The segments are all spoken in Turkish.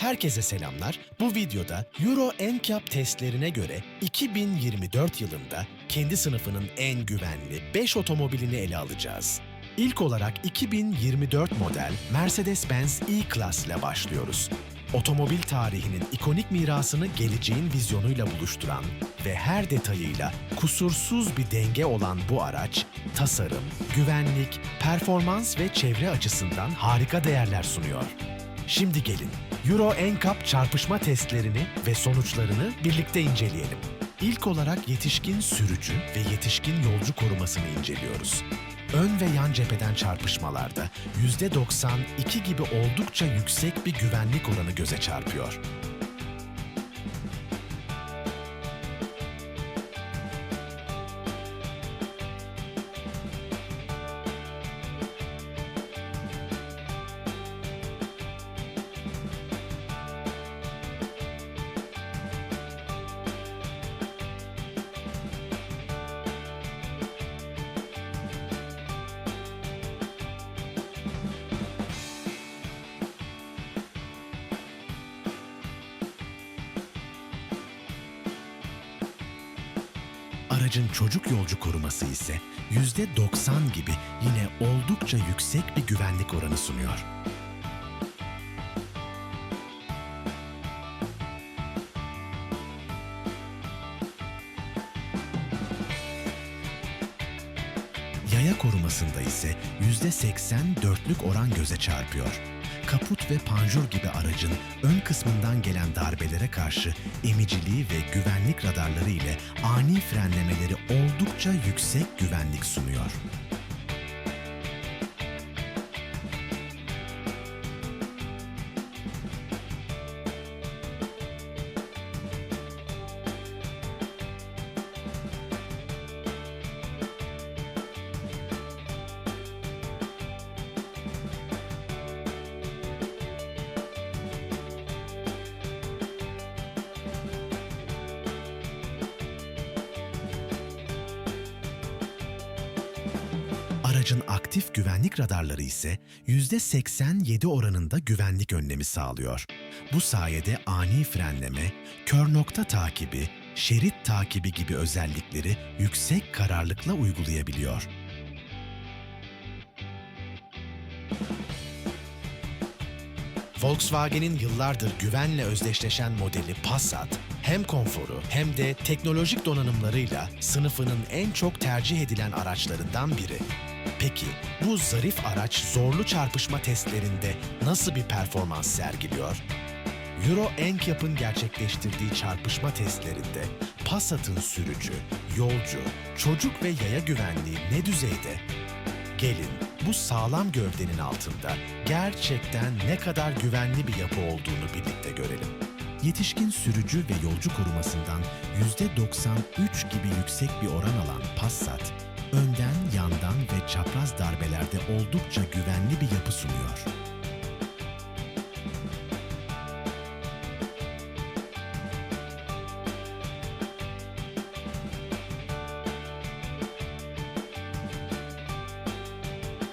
Herkese selamlar. Bu videoda Euro NCAP testlerine göre 2024 yılında kendi sınıfının en güvenli 5 otomobilini ele alacağız. İlk olarak 2024 model Mercedes-Benz E-Class ile başlıyoruz. Otomobil tarihinin ikonik mirasını geleceğin vizyonuyla buluşturan ve her detayıyla kusursuz bir denge olan bu araç, tasarım, güvenlik, performans ve çevre açısından harika değerler sunuyor. Şimdi gelin Euro NCAP çarpışma testlerini ve sonuçlarını birlikte inceleyelim. İlk olarak yetişkin sürücü ve yetişkin yolcu korumasını inceliyoruz. Ön ve yan cepheden çarpışmalarda %92 gibi oldukça yüksek bir güvenlik oranı göze çarpıyor. Aracın çocuk yolcu koruması ise %90 gibi yine oldukça yüksek bir güvenlik oranı sunuyor. Yaya korumasında ise %84'lük oran göze çarpıyor. Kaput ve panjur gibi aracın ön kısmından gelen darbelere karşı emiciliği ve güvenlik radarları ile ani frenlemeleri oldukça yüksek güvenlik sunuyor. Aracın aktif güvenlik radarları ise %87 oranında güvenlik önlemi sağlıyor. Bu sayede ani frenleme, kör nokta takibi, şerit takibi gibi özellikleri yüksek kararlılıkla uygulayabiliyor. Volkswagen'in yıllardır güvenle özdeşleşen modeli Passat, hem konforu hem de teknolojik donanımlarıyla sınıfının en çok tercih edilen araçlarından biri. Peki bu zarif araç zorlu çarpışma testlerinde nasıl bir performans sergiliyor? Euro NCAP'ın gerçekleştirdiği çarpışma testlerinde Passat'ın sürücü, yolcu, çocuk ve yaya güvenliği ne düzeyde? Gelin bu sağlam gövdenin altında gerçekten ne kadar güvenli bir yapı olduğunu birlikte görelim. Yetişkin sürücü ve yolcu korumasından %93 gibi yüksek bir oran alan Passat, önden, yandan ve çapraz darbelerde oldukça güvenli bir yapı sunuyor.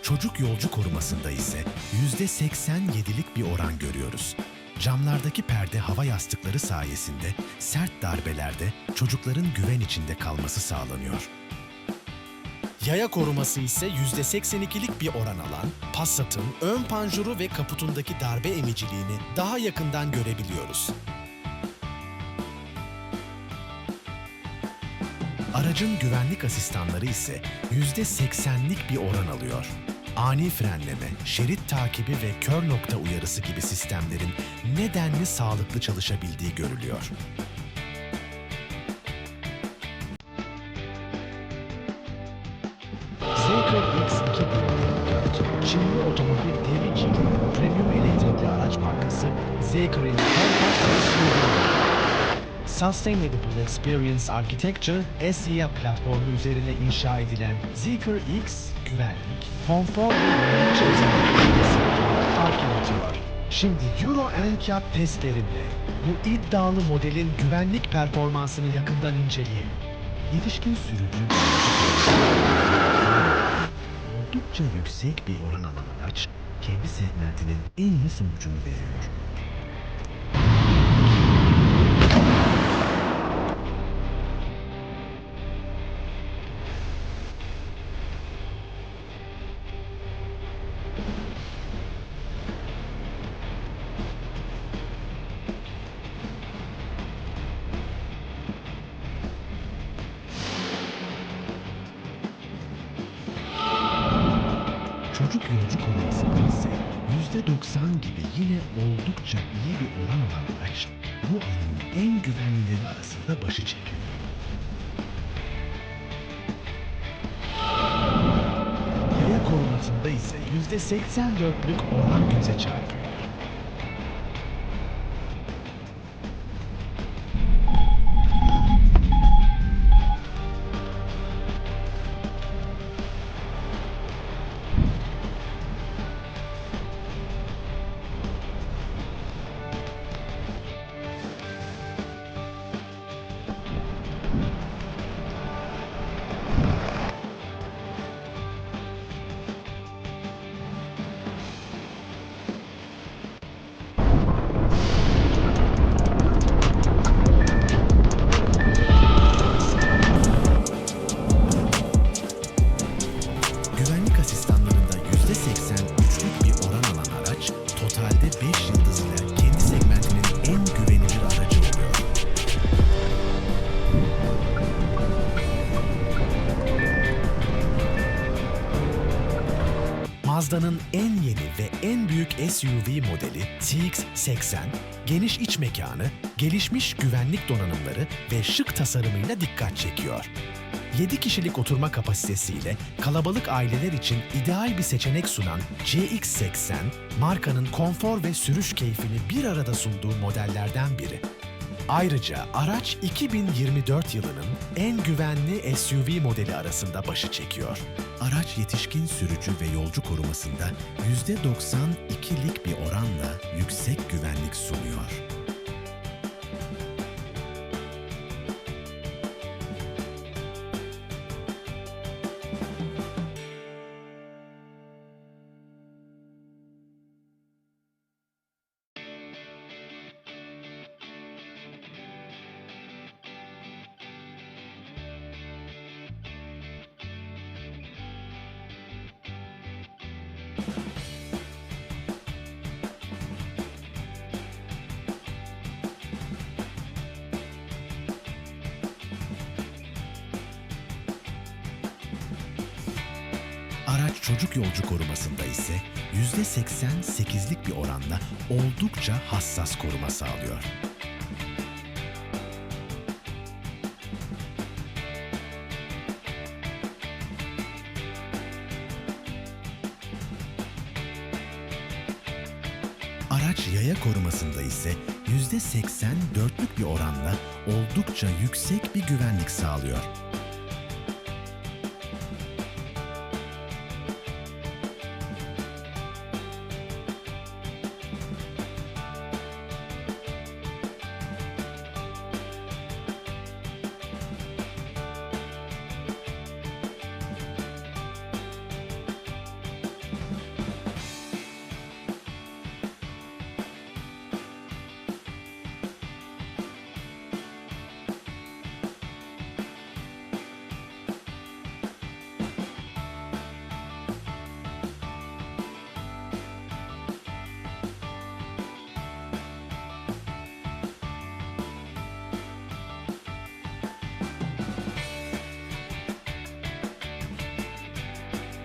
Çocuk yolcu korumasında ise %87'lik bir oran görüyoruz. Camlardaki perde hava yastıkları sayesinde sert darbelerde çocukların güven içinde kalması sağlanıyor. Yaya koruması ise %82'lik bir oran alan Passat'ın ön panjuru ve kaputundaki darbe emiciliğini daha yakından görebiliyoruz. Aracın güvenlik asistanları ise %80'lik bir oran alıyor. Ani frenleme, şerit takibi ve kör nokta uyarısı gibi sistemlerin nedenli sağlıklı çalışabildiği görülüyor. Çinli otomobil dev için premium elektrikli araç markası Zeekr'in compact SUV'ü. Sustainable Experience Architecture SEA platformu üzerine inşa edilen Zeekr X, güvenlik, konfor ve yenilikçi özelliklerle sektörü fark yaratıyor. Şimdi Euro NCAP testlerinde bu iddialı modelin güvenlik performansını yakından inceleyelim. Yetişkin sürücü oldukça yüksek bir oran alan araç kendi segmentinin en iyi sonucunu veriyor. Yolcu korumasında ise %90 gibi yine oldukça iyi bir oran alan araç bu alanın en güvenlileri arasında başı çekiyor. Yaya korumasında ise %84'lük oran göze çarpıyor. Mazda'nın en yeni ve en büyük SUV modeli CX-80, geniş iç mekanı, gelişmiş güvenlik donanımları ve şık tasarımıyla dikkat çekiyor. 7 kişilik oturma kapasitesiyle kalabalık aileler için ideal bir seçenek sunan CX-80, markanın konfor ve sürüş keyfini bir arada sunduğu modellerden biri. Ayrıca araç 2024 yılının en güvenli SUV modeli arasında başı çekiyor. Araç yetişkin sürücü ve yolcu korumasında %92'lik bir oranla yüksek güvenlik sunuyor. Çocuk yolcu korumasında ise %88'lik bir oranla oldukça hassas koruma sağlıyor. Araç yaya korumasında ise %84'lük bir oranla oldukça yüksek bir güvenlik sağlıyor.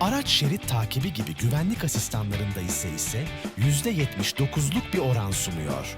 Araç şerit takibi gibi güvenlik asistanlarında ise ise %79'luk bir oran sunuyor.